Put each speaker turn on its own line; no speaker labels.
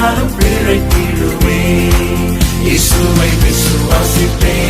என்றாலும் பிழைத்திடுவே இசுவை விசுவாசிப்பேன்.